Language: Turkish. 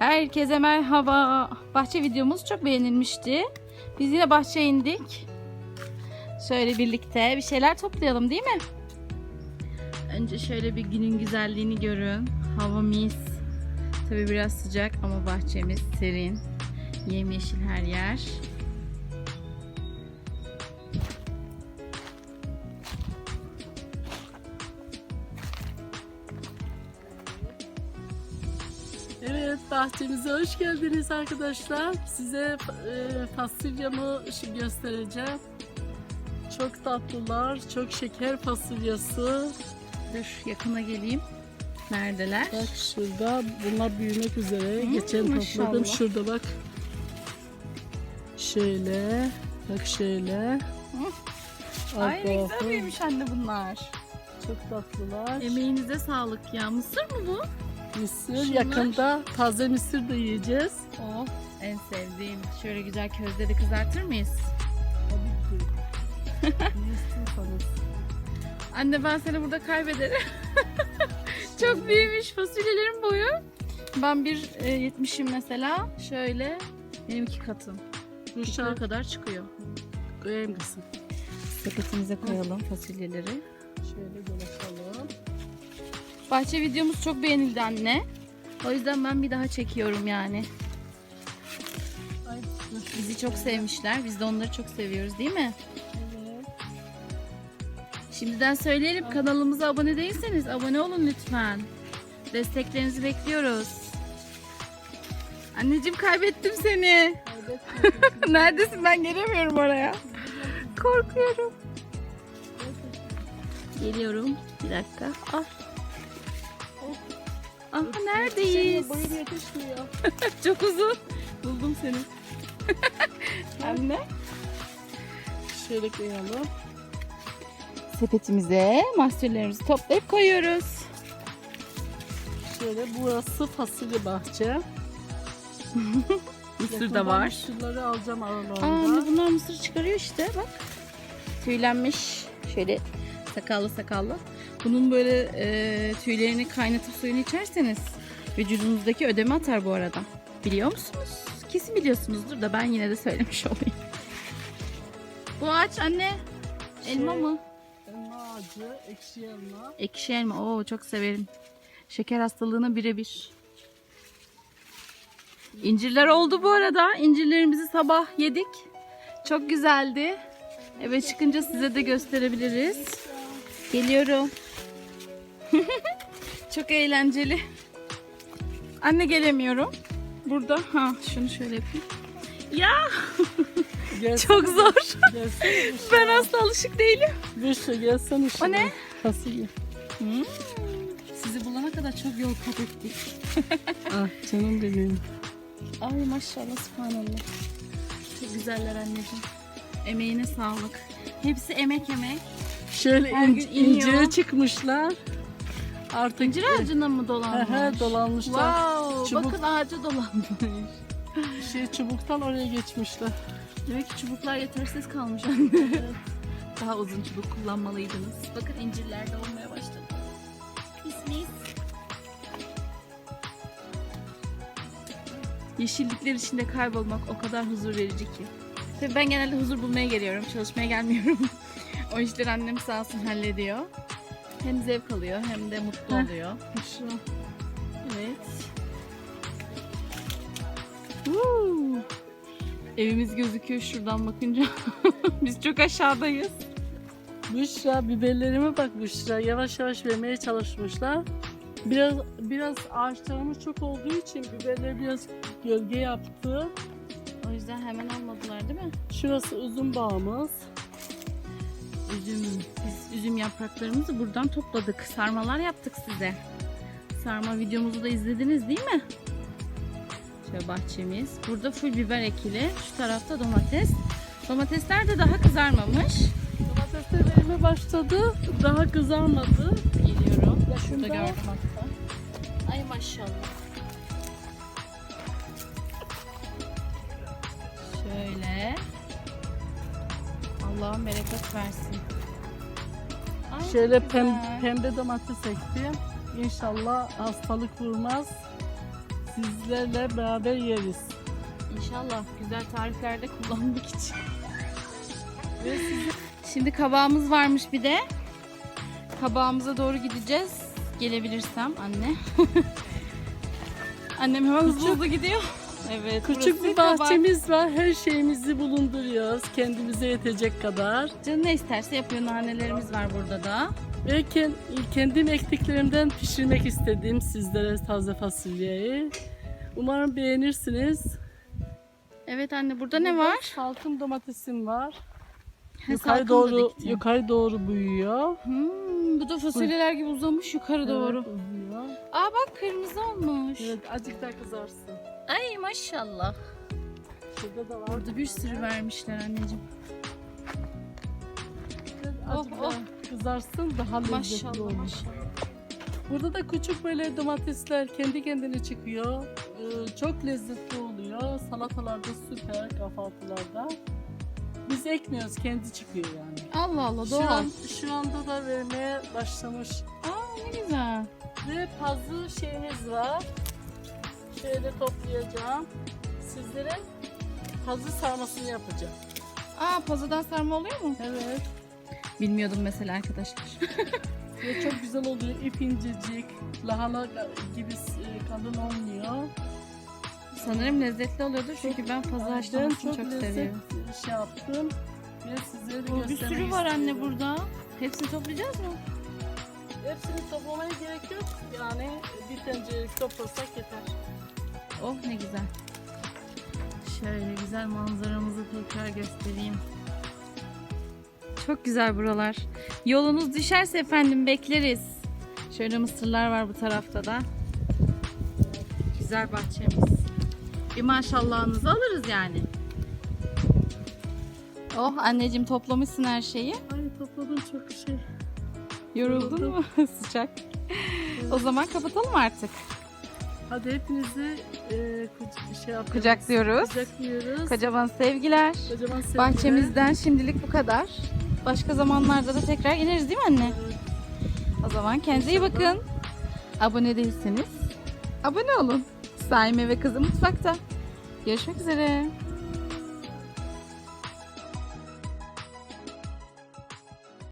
Herkese merhaba. Bahçe videomuz çok beğenilmişti. Biz yine bahçeye indik. Şöyle birlikte bir şeyler toplayalım değil mi? Önce şöyle bir günün güzelliğini görün. Hava mis. Tabii biraz sıcak ama bahçemiz serin. Yemyeşil her yer. Evet bahçemize hoş geldiniz arkadaşlar. Size e, fasulyamı göstereceğim. Çok tatlılar, çok şeker fasulyesi. Dur yakına geleyim. Neredeler? Bak şurada bunlar büyümek üzere. Hmm, Geçen topladım maşallah. şurada bak. Şöyle, bak şöyle. Ay ne güzel büyümüş anne bunlar. Çok tatlılar. Emeğinize sağlık ya. Mısır mı bu? Mısır Şunlar. yakında taze mısır da yiyeceğiz. Oh en sevdiğim. Şöyle güzel közde de kızartır mıyız? Tabii ki. Anne ben seni burada kaybederim. Çok büyümüş fasulyelerin boyu. Ben bir e, 70'im mesela. Şöyle benim iki katım. Şarkı kadar çıkıyor. koyayım kızım. Sepetimize koyalım fasulyeleri. Şöyle dolaşalım. Bahçe videomuz çok beğenildi anne. O yüzden ben bir daha çekiyorum yani. Bizi çok sevmişler. Biz de onları çok seviyoruz değil mi? Evet. Şimdiden söyleyelim kanalımıza abone değilseniz abone olun lütfen. Desteklerinizi bekliyoruz. Anneciğim kaybettim seni. Neredesin ben gelemiyorum oraya. Korkuyorum. Geliyorum. Bir dakika. Ah. Aha neredeyiz? Senin boyun yetişmiyor. Çok uzun. Buldum seni. Anne. Şöyle koyalım. Sepetimize mahsullerimizi toplayıp koyuyoruz. Şöyle burası fasulye bahçe. Mısır da var. Mısırları alacağım Aa, anne aralarında. bunlar mısır çıkarıyor işte bak. Tüylenmiş. Şöyle sakallı sakallı. Bunun böyle e, tüylerini kaynatıp suyunu içerseniz vücudunuzdaki ödemi atar bu arada. Biliyor musunuz? Kesin biliyorsunuzdur da ben yine de söylemiş olayım. Bu ağaç anne elma Şey- mı? Elma ağacı, ekşi elma. Ekşi elma. Oo çok severim. Şeker hastalığına birebir. İncirler oldu bu arada. İncirlerimizi sabah yedik. Çok güzeldi. Eve çıkınca size de gösterebiliriz. Geliyorum. çok eğlenceli. Anne gelemiyorum. Burada. Ha şunu şöyle yapayım. Ya Gelsene, çok zor. Gelsene Büşra. ben asla alışık değilim. Büşra gelsene O şuraya. ne? Fasulye. Hmm. Sizi bulana kadar çok yol kat ettik. Ah canım benim. Ay maşallah subhanallah. Çok güzeller anneciğim. Emeğine sağlık. Hepsi emek emek. Şöyle Her inc- gün iniyor. incire çıkmışlar. Artık İncir ağacına mı dolanmış? Ehe, dolanmışlar. Wow, Çubuk- bakın ağaca dolanmış. Şey çubuktan oraya geçmişler. Demek ki çubuklar yetersiz kalmış anne. Daha uzun çubuk kullanmalıydınız. Bakın incirler de olmaya başladı. Mis mis. Yeşillikler içinde kaybolmak o kadar huzur verici ki. Tabii ben genelde huzur bulmaya geliyorum. Çalışmaya gelmiyorum. O işleri annem sağ olsun hallediyor. Hem zevk alıyor hem de mutlu Heh. oluyor. Büşra. Evet. Woo! Evimiz gözüküyor şuradan bakınca. Biz çok aşağıdayız. Büşra biberlerime bak Büşra yavaş yavaş vermeye çalışmışlar. Biraz biraz ağaçlarımız çok olduğu için biberler biraz gölge yaptı. O yüzden hemen almadılar değil mi? Şurası uzun bağımız. Üzüm. Biz üzüm yapraklarımızı buradan topladık. Sarmalar yaptık size. Sarma videomuzu da izlediniz değil mi? Şöyle bahçemiz. Burada full biber ekili. Şu tarafta domates. Domatesler de daha kızarmamış. Domatesler verime başladı. Daha kızarmadı. Geliyorum. Şurada Yakında- gördüm hatta. Ay maşallah. Allah'ım bereket versin. Ay, Şöyle pem, pembe domates ektim. İnşallah hastalık vurmaz. sizlerle beraber yeriz. İnşallah güzel tariflerde kullanmak için. Şimdi kabağımız varmış bir de. Kabağımıza doğru gideceğiz. Gelebilirsem anne. Annem hemen hızlı hızlı gidiyor. Evet. küçük bir bahçemiz var. Her şeyimizi bulunduruyoruz. Kendimize yetecek kadar. Canı ne isterse yapıyor. Nanelerimiz var burada da. Ve ken- kendim ektiklerimden pişirmek istedim sizlere taze fasulyeyi. Umarım beğenirsiniz. Evet anne burada ne var? Salkım domatesim var. Ha, yukarı doğru yukarı doğru büyüyor. Hmm, bu da fasulyeler gibi uzamış yukarı doğru. Evet, uzuyor. Aa bak kırmızı olmuş. Evet, azıcık daha kızarsın. Ay maşallah. Şurada da var. Orada bir sürü vermişler anneciğim. Oh, oh. daha kızarsın daha lezzetli Maşallah olur. maşallah. Burada da küçük böyle domatesler kendi kendine çıkıyor. Ee, çok lezzetli oluyor. Salatalarda süper kahvaltılarda. Biz ekmiyoruz kendi çıkıyor yani. Allah Allah Şu, doğal. an, şu anda da vermeye başlamış. Aa ne güzel. Ve pazı şeyimiz var. Şöyle toplayacağım. Sizlere pazı sarmasını yapacağım. Aa pazadan sarma oluyor mu? Evet. Bilmiyordum mesela arkadaşlar. Ve çok güzel oluyor. İp incecik. Lahana gibi e, kalın olmuyor. Sanırım lezzetli oluyordur çünkü ben pazı haşlamasını çok, çok, seviyorum. şey yaptım. Ve sizlere de O bir sürü var anne istiyorum. burada. Hepsini toplayacağız mı? Hepsini toplamaya gerek yok. Yani bir tencerelik toplasak yeter. Oh ne güzel. Şöyle güzel manzaramızı tekrar göstereyim. Çok güzel buralar. Yolunuz düşerse efendim bekleriz. Şöyle mısırlar var bu tarafta da. Güzel bahçemiz. Bir maşallahınızı alırız yani. Oh anneciğim toplamışsın her şeyi. Ay topladım çok şey. Yoruldun mu? Sıcak. O zaman kapatalım artık. Hadi hepinizi e, kuc- şey yapıyoruz. Kucaklıyoruz. Kucaklıyoruz. Kocaman sevgiler. Kocaman sevgiler. Bahçemizden şimdilik bu kadar. Başka zamanlarda da tekrar ineriz değil mi anne? O zaman kendinize iyi bakın. Abone değilseniz abone olun. Saime ve Kızı Mutfak'ta. Görüşmek üzere.